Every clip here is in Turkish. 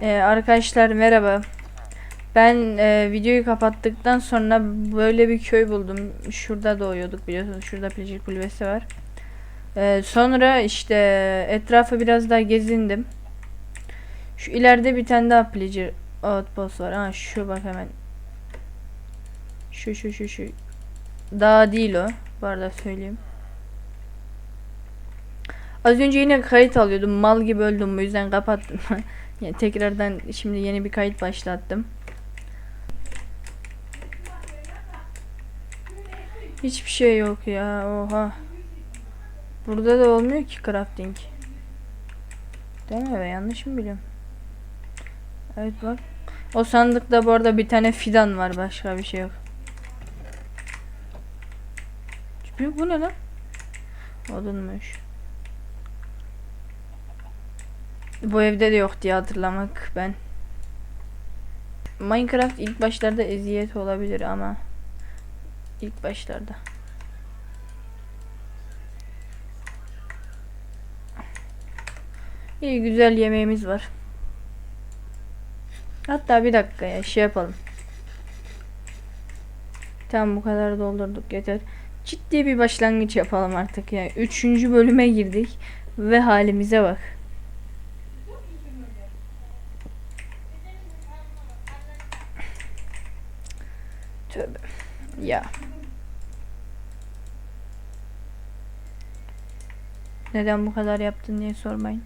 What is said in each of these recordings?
Ee, arkadaşlar merhaba. Ben e, videoyu kapattıktan sonra böyle bir köy buldum. Şurada doğuyorduk biliyorsunuz. Şurada Pilecik Kulübesi var. Ee, sonra işte etrafı biraz daha gezindim. Şu ileride bir tane daha Pilecik Outpost var. Ha şu bak hemen. Şu şu şu şu. Daha değil o. Bu arada söyleyeyim. Az önce yine kayıt alıyordum. Mal gibi öldüm bu yüzden kapattım. Yani tekrardan şimdi yeni bir kayıt başlattım. Hiçbir şey yok ya. Oha. Burada da olmuyor ki crafting. Değil mi? Ben yanlış mı biliyorum? Evet bak. O sandıkta bu arada bir tane fidan var. Başka bir şey yok. Bu ne lan? Odunmuş. Bu evde de yok diye hatırlamak ben. Minecraft ilk başlarda eziyet olabilir ama ilk başlarda. İyi güzel yemeğimiz var. Hatta bir dakika ya şey yapalım. Tamam bu kadar doldurduk yeter. Ciddi bir başlangıç yapalım artık ya. Üçüncü bölüme girdik ve halimize bak. Ya. Neden bu kadar yaptın diye sormayın.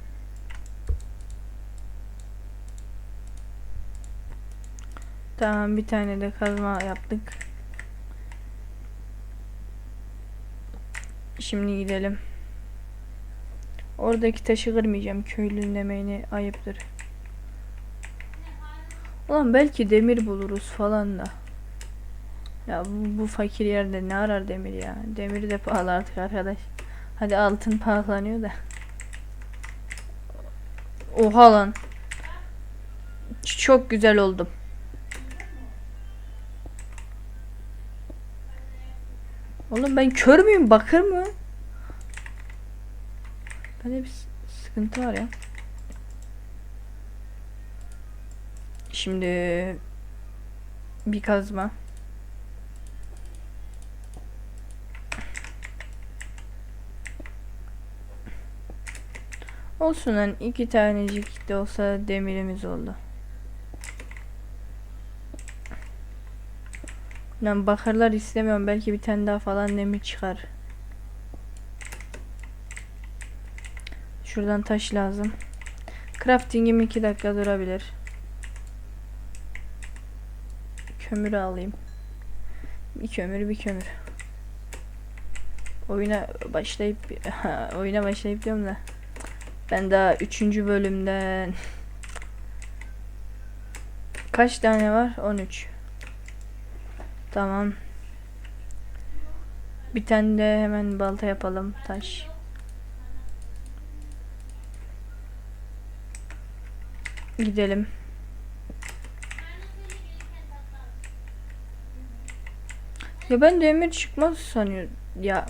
Tamam bir tane de kazma yaptık. Şimdi gidelim. Oradaki taşı kırmayacağım. Köylünün emeğini ayıptır. Ulan belki demir buluruz falan da. Ya bu, fakir yerde ne arar demir ya? Demir de pahalı artık arkadaş. Hadi altın pahalanıyor da. Oha lan. Çok güzel oldum. Oğlum ben kör müyüm? Bakır mı? Bende bir sıkıntı var ya. Şimdi bir kazma. Olsun lan iki tanecik de olsa demirimiz oldu. Lan bakırlar istemiyorum. Belki bir tane daha falan demir çıkar. Şuradan taş lazım. Crafting'im 2 dakika durabilir. Kömürü alayım. Bir kömür bir kömür. Oyuna başlayıp oyuna başlayıp diyorum da. Ben daha 3. bölümden kaç tane var? 13. Tamam. Bir tane de hemen balta yapalım. Taş. Gidelim. Ya ben demir çıkmaz sanıyorum. Ya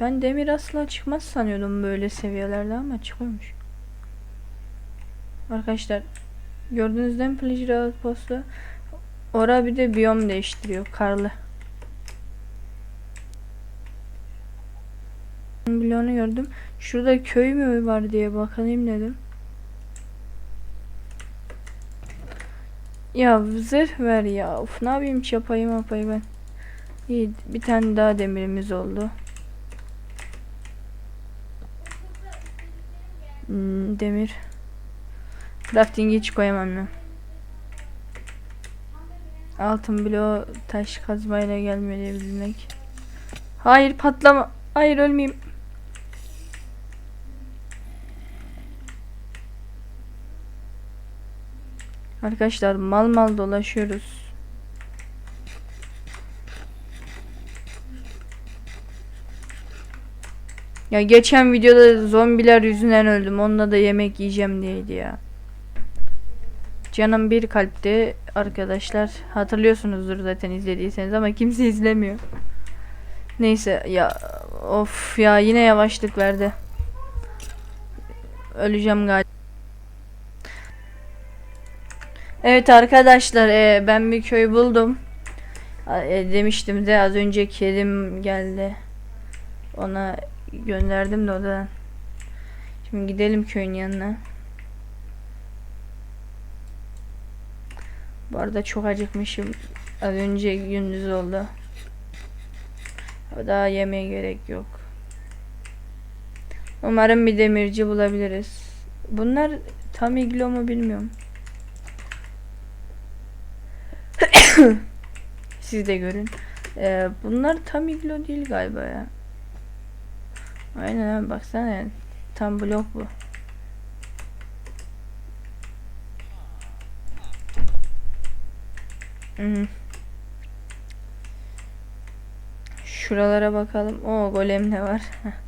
Ben demir asla çıkmaz sanıyordum böyle seviyelerde ama çıkıyormuş. Arkadaşlar gördüğünüz mi Pleasure Outpost'u? Ora bir de biyom değiştiriyor. Karlı. Bloğunu gördüm. Şurada köy mü var diye bakayım dedim. Ya zırh ver ya. Of ne yapayım çapayı mapayı ben. İyi bir tane daha demirimiz oldu. Hmm, demir. Crafting'e hiç koyamam ben. Altın bloğu taş kazmayla gelmeli bilmek. Hayır patlama. Hayır ölmeyeyim. Arkadaşlar mal mal dolaşıyoruz. Ya geçen videoda zombiler yüzünden öldüm. Onunla da yemek yiyeceğim diyeydi ya. Canım bir kalpti arkadaşlar. Hatırlıyorsunuzdur zaten izlediyseniz ama kimse izlemiyor. Neyse ya of ya yine yavaşlık verdi. öleceğim galiba. Evet arkadaşlar e, ben bir köy buldum. E, demiştim de az önce kedim geldi. Ona gönderdim de odadan. Şimdi gidelim köyün yanına. Bu arada çok acıkmışım. Az önce gündüz oldu. Daha yemeye gerek yok. Umarım bir demirci bulabiliriz. Bunlar tam iglo mu bilmiyorum. Siz de görün. Ee, bunlar tam iglo değil galiba ya. Aynen abi baksana yani. Tam blok bu. Hı. Şuralara bakalım. O golem ne var?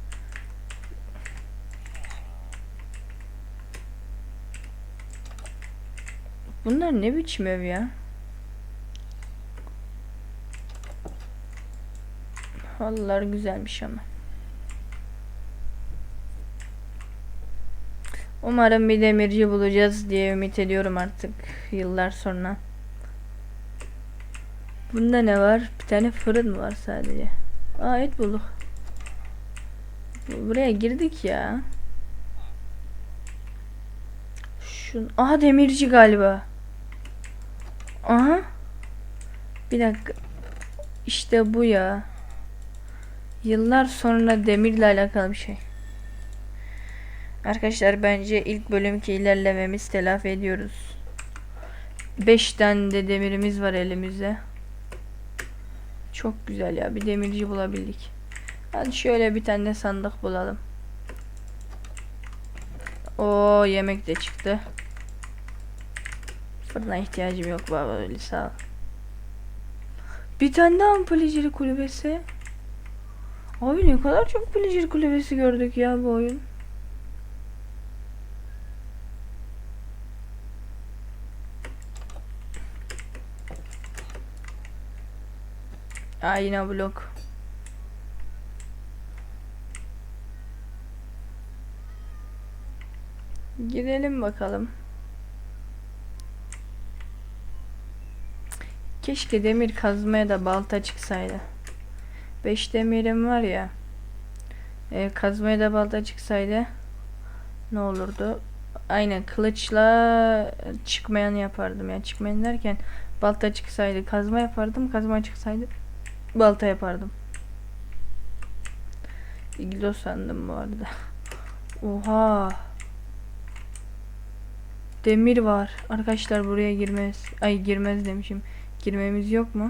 Bunlar ne biçim ev ya? Halılar güzelmiş ama. Umarım bir demirci bulacağız diye ümit ediyorum artık yıllar sonra. Bunda ne var? Bir tane fırın mı var sadece? Aa et bulduk. Bu- Buraya girdik ya. Şun Aha demirci galiba. Aha. Bir dakika. İşte bu ya. Yıllar sonra demirle alakalı bir şey. Arkadaşlar bence ilk bölümki ilerlememiz telafi ediyoruz. 5 tane de demirimiz var elimizde. Çok güzel ya. Bir demirci bulabildik. Hadi şöyle bir tane sandık bulalım. O yemek de çıktı. Fırına ihtiyacım yok baba öyle sağ ol. Bir tane daha mı pillager kulübesi? Abi ne kadar çok pillager kulübesi gördük ya bu oyun. Aa yine blok. Gidelim bakalım. Keşke demir kazmaya da balta çıksaydı. 5 demirim var ya. E, kazmaya da balta çıksaydı ne olurdu? Aynen kılıçla çıkmayan yapardım ya. Çıkmayan derken balta çıksaydı kazma yapardım. Kazma çıksaydı balta yapardım. İglo sandım bu arada. Oha. Demir var. Arkadaşlar buraya girmez. Ay girmez demişim. Girmemiz yok mu?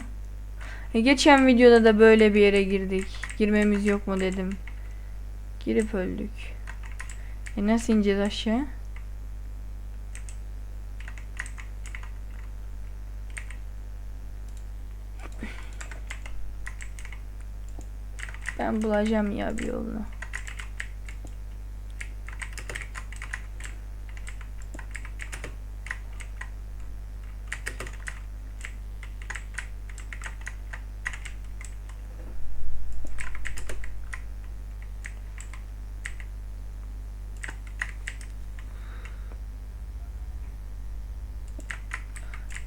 E, geçen videoda da böyle bir yere girdik. Girmemiz yok mu dedim. Girip öldük. E nasıl ineceğiz aşağı? Ben bulacağım ya bir yolunu.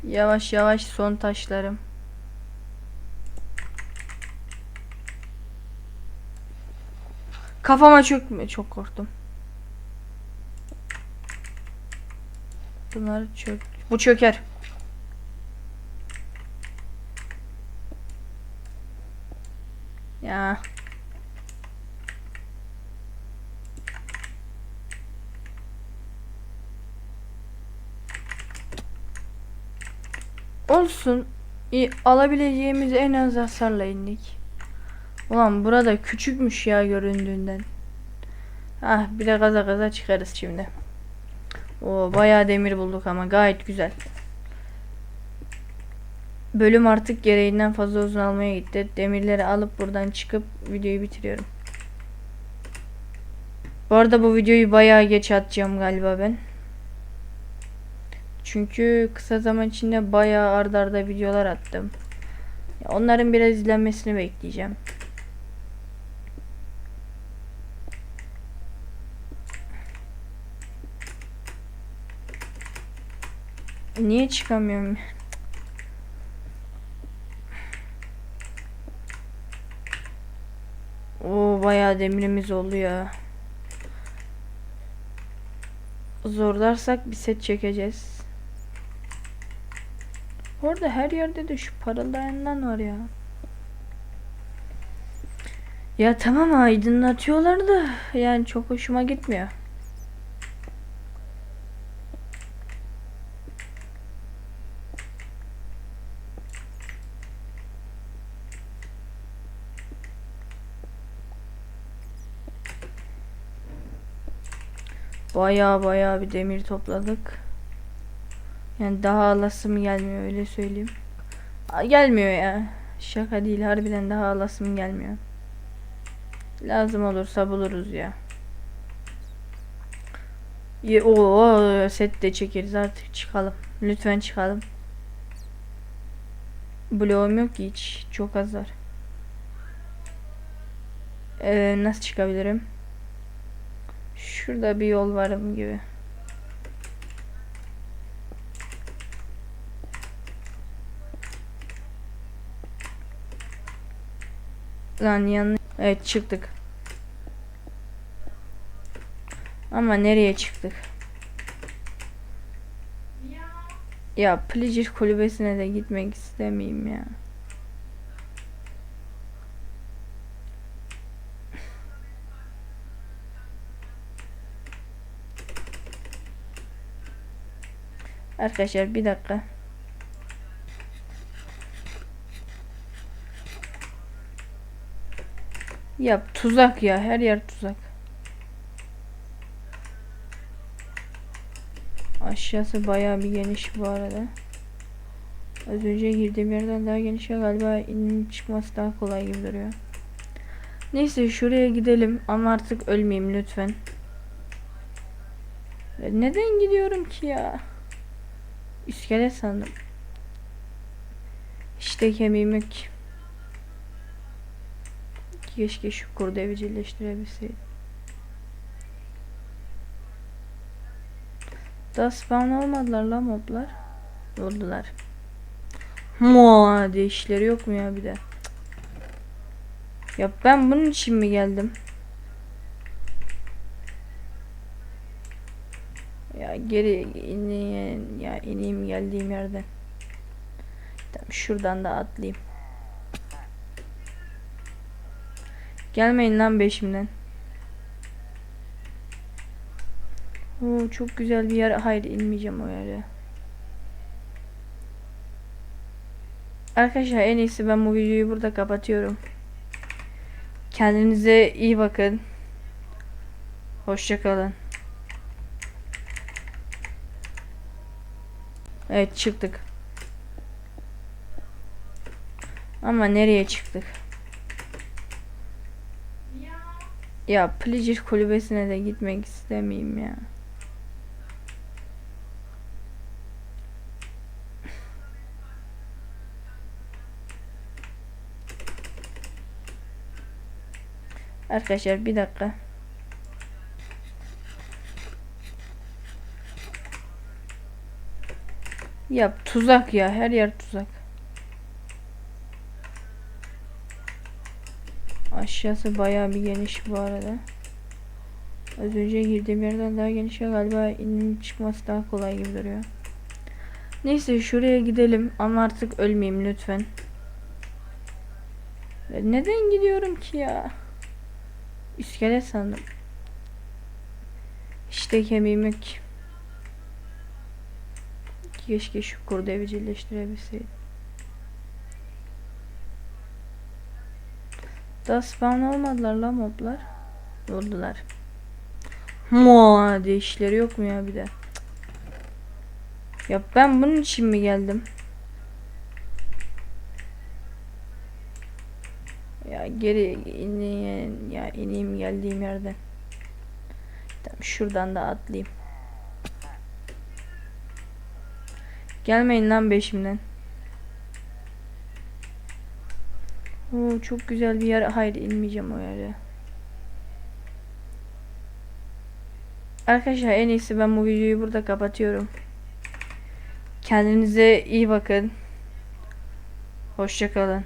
Yavaş yavaş son taşlarım. Kafama çökme çok korktum. Bunlar çök. Bu çöker. Ya. Olsun. İyi, alabileceğimiz en az hasarla indik. Ulan burada küçükmüş ya göründüğünden. Ah bir de gaza gaza çıkarız şimdi. O bayağı demir bulduk ama gayet güzel. Bölüm artık gereğinden fazla uzun almaya gitti. Demirleri alıp buradan çıkıp videoyu bitiriyorum. Bu arada bu videoyu bayağı geç atacağım galiba ben. Çünkü kısa zaman içinde bayağı ardarda arda videolar attım. Onların biraz izlenmesini bekleyeceğim. Niye çıkamıyorum? Oo bayağı demirimiz oldu ya. Zorlarsak bir set çekeceğiz. Orada her yerde de şu parıldayandan var ya. Ya tamam aydınlatıyorlar da yani çok hoşuma gitmiyor. Baya baya bir demir topladık. Yani daha alasım gelmiyor öyle söyleyeyim. Gelmiyor ya. Şaka değil harbiden daha alasım gelmiyor. Lazım olursa buluruz ya. O set de çekeriz artık çıkalım. Lütfen çıkalım. Bloğum yok ki hiç. Çok az var. Ee, nasıl çıkabilirim? Şurada bir yol varım gibi. Lan yanlış. Evet çıktık. Ama nereye çıktık? Ya Plijir kulübesine de gitmek istemeyeyim ya. Arkadaşlar bir dakika. Ya tuzak ya her yer tuzak. Aşağısı bayağı bir geniş bu arada. Az önce girdiğim yerden daha geniş ya galiba inip çıkması daha kolay gibi duruyor. Neyse şuraya gidelim ama artık ölmeyeyim lütfen. Neden gidiyorum ki ya? İskelet sandım. İşte kemiğim yok. Keşke şu kurdu evcilleştirebilseydim. Daha spawn olmadılar lan moblar. Oldular. Mua diye işleri yok mu ya bir de? Ya ben bunun için mi geldim? Geri ineyim ya ineyim geldiğim yerden. Tamam şuradan da atlayayım. Gelmeyin lan beşimden. Oo çok güzel bir yer. Hayır inmeyeceğim o yere. Arkadaşlar en iyisi ben bu videoyu burada kapatıyorum. Kendinize iyi bakın. Hoşçakalın. Evet çıktık. Ama nereye çıktık? Ya Plijir kulübesine de gitmek istemeyeyim ya. Arkadaşlar bir dakika. Ya tuzak ya her yer tuzak. Aşağısı bayağı bir geniş bu arada. Az önce girdiğim yerden daha geniş ya galiba inip çıkması daha kolay gibi duruyor. Neyse şuraya gidelim ama artık ölmeyeyim lütfen. Neden gidiyorum ki ya? İskelet sandım. İşte kemiğim yok. ki. Keşke şu kurdu evcilleştirebilseydim. Daha spawn olmadılar lan moblar. Oldular. Mua diye işleri yok mu ya bir de? Ya ben bunun için mi geldim? Ya geri ineyim ya ineyim geldiğim yerden. Tamam şuradan da atlayayım. Gelmeyin lan beşimden. Oo çok güzel bir yer. Hayır inmeyeceğim o yere. Arkadaşlar en iyisi ben bu videoyu burada kapatıyorum. Kendinize iyi bakın. Hoşça kalın.